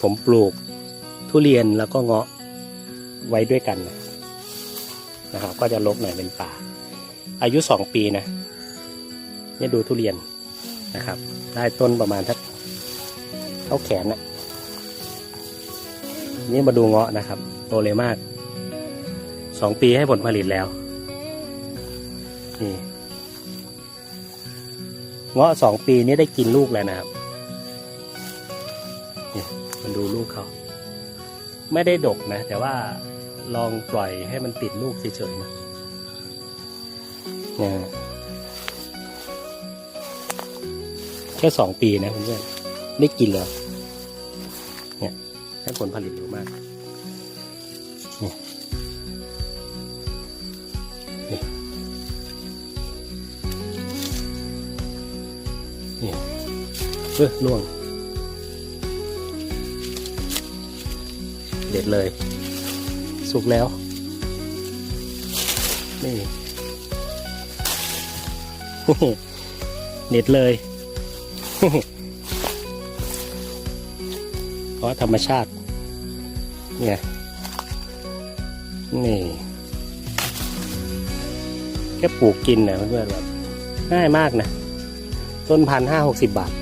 ผมปลูกทุเรียนแล้วก็เงาะไว้ด้วยกันนะครับก็จะลกหน่อยเป็นป่า อายุสองปีนะเนี่ยดูทุเรียนนะครับ ได้ต้นประมาณทักเท่าแขนนะนี่มาดูเงาะนะครับโตเลยมากสองปีให้ผลผลิตแล้วนี่เงาะสองปีนี้ได้กินลูกแล้วนะครับ ดูลูกเขา ไม่ได้ดกนะ แต่ว่าลองปล่อยให้มันติดลูกเฉยๆนะเนี่ยแค่สองปีนะเพื่อนๆได้กินแล้ว เนี่ยให้ผลผลิตเร็วมากเนี่นี่นี่ยเออล่วง เด็ดเลย สุกแล้ว นี่เด็ดเลย เพราะธรรมชาติ เนี่ย นี่ แค่ปลูกกินนะเพื่อนๆแบบง่ายมากนะ ต้นพันห้าหกสิบบาท